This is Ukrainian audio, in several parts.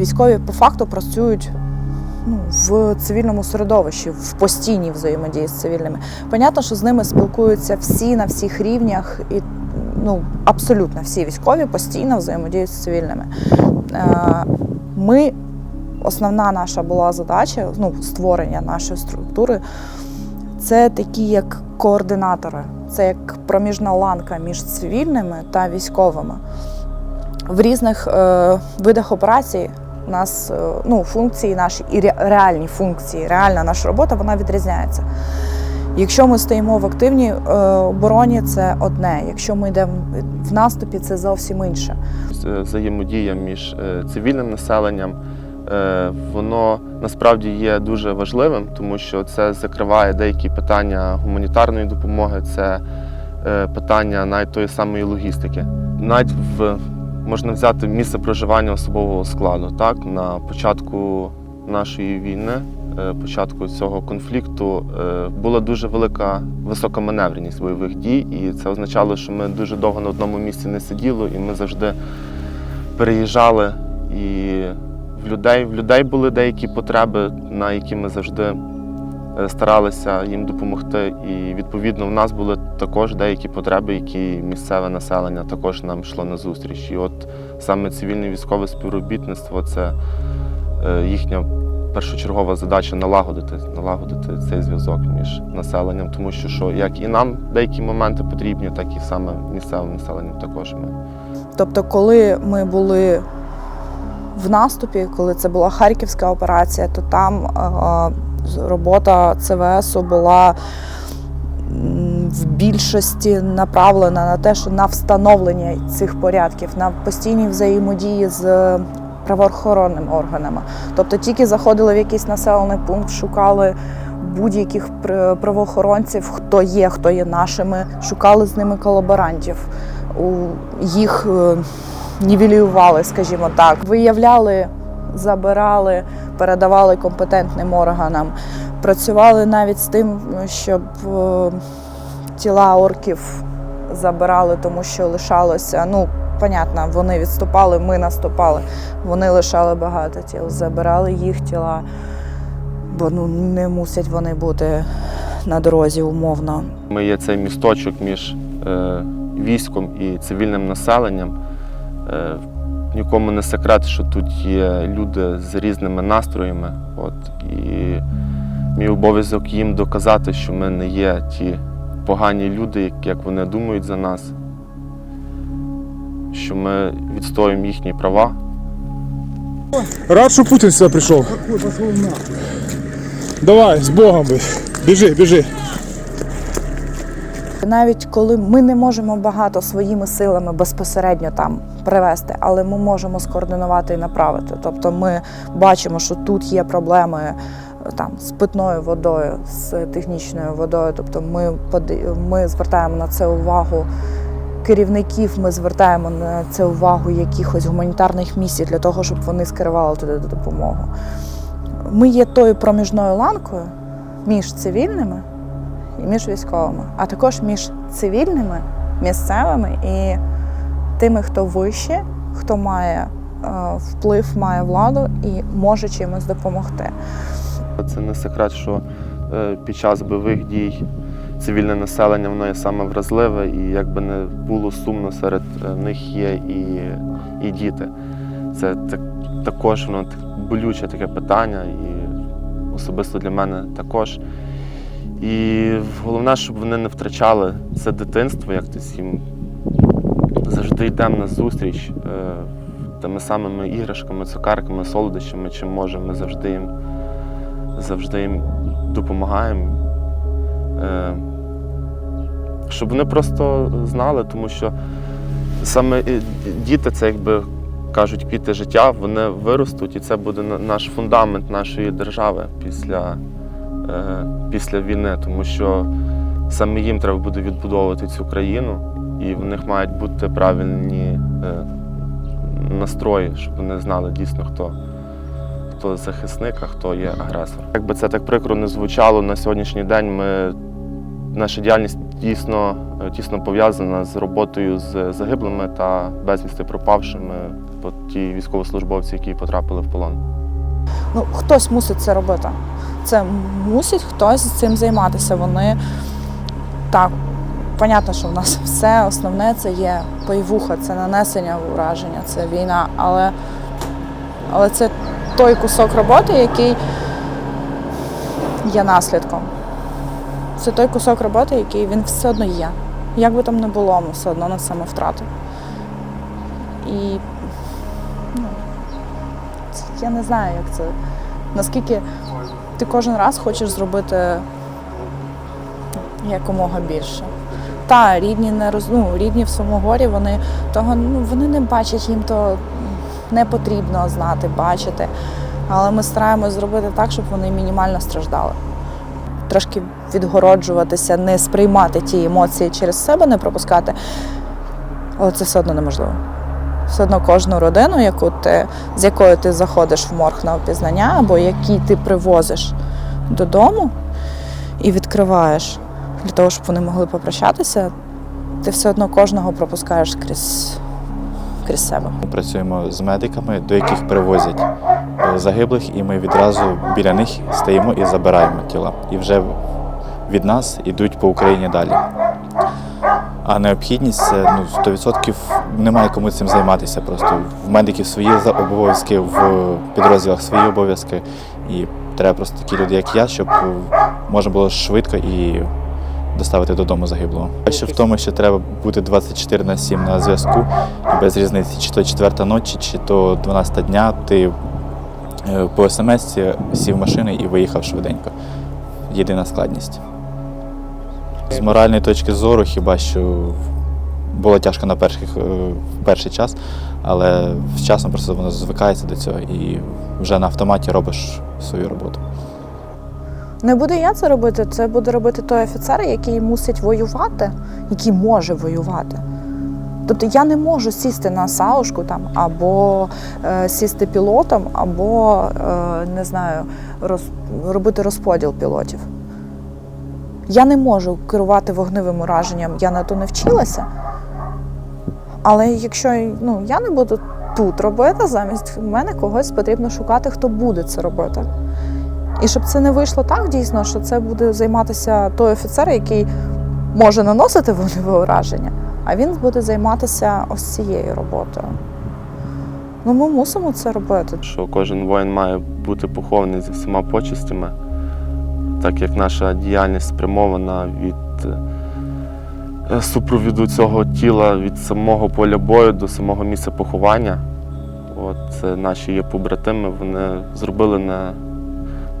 військові по факту працюють ну, в цивільному середовищі, в постійній взаємодії з цивільними. Понятно, що з ними спілкуються всі на всіх рівнях, і ну, абсолютно всі військові постійно взаємодіють з цивільними. Е, Ми, основна наша була задача ну, створення нашої структури. Це такі як координатори, це як проміжна ланка між цивільними та військовими. В різних е, видах операцій нас е, ну, функції наші і реальні функції, реальна наша робота вона відрізняється. Якщо ми стоїмо в активній е, обороні, це одне. Якщо ми йдемо в наступі, це зовсім інше. Взаємодія між е, цивільним населенням. е, Воно насправді є дуже важливим, тому що це закриває деякі питання гуманітарної допомоги, це е, питання навіть тої самої логістики. Навіть в можна взяти місце проживання особового складу. Так, на початку нашої війни, е, початку цього конфлікту, е, була дуже велика висока маневреність бойових дій, і це означало, що ми дуже довго на одному місці не сиділи, і ми завжди переїжджали. І в людей, в людей були деякі потреби, на які ми завжди старалися їм допомогти. І відповідно в нас були також деякі потреби, які місцеве населення також нам йшло на зустріч. І от саме цивільне військове співробітництво це е, їхня першочергова задача налагодити, налагодити цей зв'язок між населенням, тому що що як і нам деякі моменти потрібні, так і саме місцевим населенням також ми. Тобто, коли ми були в наступі, коли це була харківська операція, то там е, робота ЦВСу була в більшості направлена на те, що на встановлення цих порядків, на постійній взаємодії з правоохоронними органами. Тобто тільки заходили в якийсь населений пункт, шукали будь-яких правоохоронців, хто є, хто є нашими, шукали з ними колаборантів. У їх е, нівелювали, скажімо так, виявляли, забирали, передавали компетентним органам. Працювали навіть з тим, щоб е, тіла орків забирали, тому що лишалося. Ну, понятно, вони відступали, ми наступали. Вони лишали багато тіл, забирали їх тіла, бо ну не мусять вони бути на дорозі умовно. Ми є цей місточок між е, військом і цивільним населенням. Е, нікому не секрет, що тут є люди з різними настроями. От, і мій обов'язок їм доказати, що ми не є ті погані люди, як- вони думають за нас, що ми відстоюємо їхні права. Рад, що Путін сюди прийшов. Давай, з Богом. Біжи, біжи. Навіть коли ми не можемо багато своїми силами безпосередньо там привести, але ми можемо скоординувати і направити. Тобто ми бачимо, що тут є проблеми е, там з питною водою, з технічною водою. Тобто ми ми звертаємо на це увагу. Керівників ми звертаємо на це увагу якихось гуманітарних місій для того, щоб вони скерували туди допомогу. Ми є тою проміжною ланкою між цивільними між військовими, а також між цивільними, місцевими і тими, хто вище, хто має е, вплив, має владу і може чимось допомогти. Це не секрет, що е, під час бойових дій цивільне населення воно є саме вразливе, і як би не було сумно, серед е, них є і, і діти. Це так, також воно так болюче таке питання, і особисто для мене також. І головне, щоб вони не втрачали це дитинство, як хтось їм завжди йдемо на зустріч е, тими самими іграшками, цукарками, солодощами, чим можемо. Ми завжди їм завжди їм допомагаємо. Е, Щоб вони просто знали, тому що саме діти це, якби кажуть, квіти життя, вони виростуть, і це буде наш фундамент нашої держави після, після війни, тому що саме їм треба буде відбудовувати цю країну, і в них мають бути правильні е, настрої, щоб вони знали дійсно, хто хто захисник, а хто є агресор. Якби це так прикро не звучало на сьогоднішній день, ми, наша діяльність дійсно е, тісно пов'язана з роботою з загиблими та безвісти пропавшими, ті військовослужбовці, які потрапили в полон. Ну, хтось мусить це робити. Це мусить хтось цим займатися. Вони так, понятно, що в нас все основне це є бойовуха, це нанесення ураження, це війна. Але, але це той кусок роботи, який є наслідком. Це той кусок роботи, який він все одно є. Як би там не було, ми все одно несемо втрату. І ну, я не знаю, як це. Наскільки ти кожен раз хочеш зробити якомога більше. Та рідні не роз... ну, рідні в Самогорі, вони того ну, вони не бачать, їм то не потрібно знати, бачити. Але ми стараємось зробити так, щоб вони мінімально страждали. Трошки відгороджуватися, не сприймати ті емоції через себе, не пропускати. Але це все одно неможливо. Все одно кожну родину, яку ти, з якою ти заходиш в морг на опізнання, або які ти привозиш додому і відкриваєш для того, щоб вони могли попрощатися, ти все одно кожного пропускаєш крізь, крізь себе. Ми працюємо з медиками, до яких привозять е, загиблих, і ми відразу біля них стаємо і забираємо тіла. І вже від нас йдуть по Україні далі. А необхідність це ну, 100% немає кому цим займатися. Просто в медиків свої обов'язки, в підрозділах свої обов'язки. І треба просто такі люди, як я, щоб можна було швидко і доставити додому загиблого. Ще в тому, що треба бути 24 на 7 на зв'язку, і без різниці, чи то 4 ночі, чи то 12 дня, ти е, по смс сів в машину і виїхав швиденько. Єдина складність. З моральної точки зору, хіба що було тяжко на перших, е, перший час, але з часом просто воно звикається до цього і вже на автоматі робиш свою роботу. Не буду я це робити, це буде робити той офіцер, який мусить воювати, який може воювати. Тобто я не можу сісти на саушку там, або е, сісти пілотом, або е, не знаю, роз, робити розподіл пілотів. Я не можу керувати вогневим ураженням, я на то не вчилася. Але якщо ну, я не буду тут робити, замість мене когось потрібно шукати, хто буде це робити. І щоб це не вийшло так дійсно, що це буде займатися той офіцер, який може наносити вогневе ураження, а він буде займатися ось цією роботою. Ну, ми мусимо це робити. що кожен воїн має бути похований зі всіма почестями, так як наша діяльність спрямована від е, супровіду цього тіла від самого поля бою до самого місця поховання. От наші є побратими, вони зробили не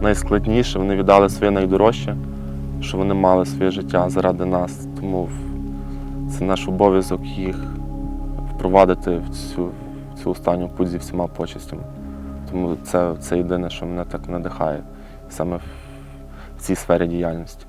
найскладніше, вони віддали своє найдорожче, що вони мали своє життя заради нас. Тому це наш обов'язок їх впровадити в цю, в цю останню путь зі всіма почестями. Тому це, це єдине, що мене так надихає саме цій сфері діяльності.